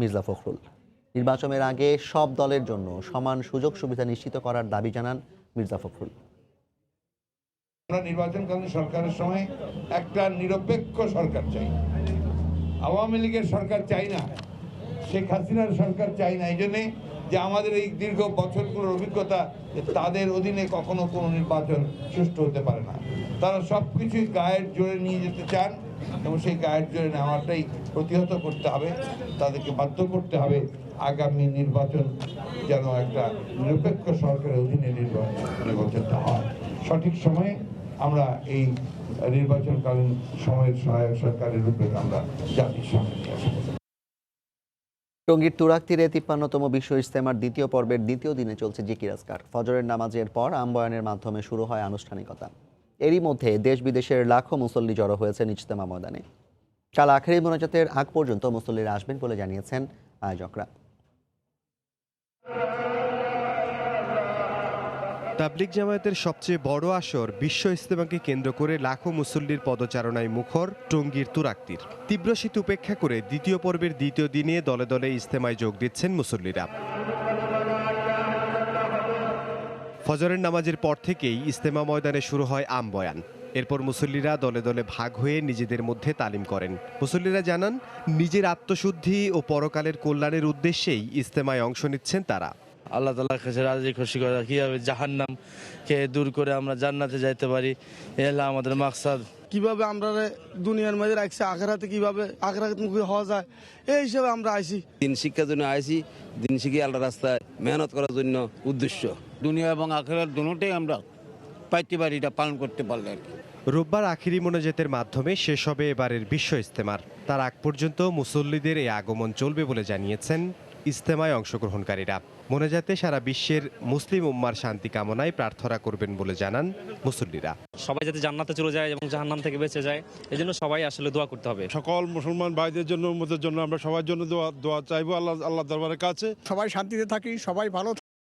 মির্জা ফখরুল। নির্বাচনের আগে সব দলের জন্য সমান সুযোগ সুবিধা নিশ্চিত করার দাবি জানান মির্জা ফখরুল। আমরা নির্বাচনকালীন সরকারের সময় একটা নিরপেক্ষ সরকার চাই। আওয়ামী লীগের সরকার চাই না, শেখ হাসিনার সরকার চাই না। এই জন্যে যে আমাদের এই দীর্ঘ বছরগুলোর অভিজ্ঞতা, যে তাদের অধীনে কখনো কোনো নির্বাচন সুষ্ঠু হতে পারে না। তারা সব কিছুই গায়ের জোরে নিয়ে যেতে চান। এবং সেই গায়ের জোরে নেওয়াটাই প্রতিহত করতে হবে, তাদেরকে বাধ্য করতে হবে আগামী নির্বাচন যেন একটা নিরপেক্ষ সরকারের অধীনে নির্বাচন নির্বাচনটা হয়। সঠিক সময়ে আমরা এই নির্বাচনকালীন সময়ের সহায়ক সরকারের রূপে আমরা জাতির সামনে নিয়ে আসব। টঙ্গীর তুরাক তীরে তিপ্পান্নতম বিশ্ব ইজতেমার দ্বিতীয় পর্বের দ্বিতীয় দিনে চলছে জিকির আজকার। ফজরের নামাজের পর আম্বয়ানের মাধ্যমে শুরু হয় আনুষ্ঠানিকতা। এরই মধ্যে দেশ বিদেশের লাখো মুসল্লি জড়ো হয়েছেন ইজতেমা ময়দানে। কাল আখেরি মোনাজাতের আগ পর্যন্ত মুসল্লিরা আসবেন বলে জানিয়েছেন আয়োজকরা। তাবলিক জামায়াতের সবচেয়ে বড় আসর বিশ্ব ইস্তেমাকে কেন্দ্র করে লাখো মুসল্লির পদচারণায় মুখর টঙ্গীর তুরাক্তির তীব্র শীত উপেক্ষা করে দ্বিতীয় পর্বের দ্বিতীয় দিনে দলে দলে ইস্তেমায় যোগ দিচ্ছেন মুসল্লিরা। ফজরের নামাজের পর থেকেই ইস্তেমা ময়দানে শুরু হয় আমবয়ান এরপর মুসল্লিরা দলে দলে ভাগ হয়ে নিজেদের মধ্যে তালিম করেন। মুসল্লিরা জানান নিজের আত্মশুদ্ধি ও পরকালের কল্যাণের উদ্দেশ্যেই ইস্তেমায় অংশ নিচ্ছেন তারা। আল্লাহ তালার কাছে রাজি খুশি করা কীভাবে জাহান্নাম কে দূর করে আমরা জান্নাতে যাইতে পারি এ হলো আমাদের মাকসাদ। কীভাবে আমরা দুনিয়ার মাঝে রাখছি আখেরাতে কীভাবে আখেরাত মুখী হওয়া যায় এই হিসাবে আমরা আইসি দিন শিক্ষার জন্য আইসি দিন শিখে আল্লাহ রাস্তায় মেহনত করার জন্য উদ্দেশ্য। দুনিয়া এবং আখেরার দুটোই আমরা পাইতে পারি এটা পালন করতে পারলে আর কি। রোববার আখিরি মোনাজাতের মাধ্যমে শেষ হবে এবারের বিশ্ব ইস্তেমার। তার আগ পর্যন্ত মুসল্লিদের এই আগমন চলবে বলে জানিয়েছেন ইস্তেমায় অংশগ্রহণকারীরা। মোনাজাতে সারা বিশ্বের মুসলিম উম্মার শান্তি কামনায় প্রার্থনা করবেন বলে জানান মুসল্লিরা। সবাই যাতে জান্নাতে চলে যায় এবং জাহান্নাম থেকে বেঁচে যায় এই জন্য সবাই আসলে দোয়া করতে হবে। সকল মুসলমান ভাইদের জন্য উম্মতের জন্য আমরা সবার জন্য দোয়া দোয়া চাইব আল্লাহ আল্লাহ দরবারের কাছে। সবাই শান্তিতে থাকি সবাই ভালো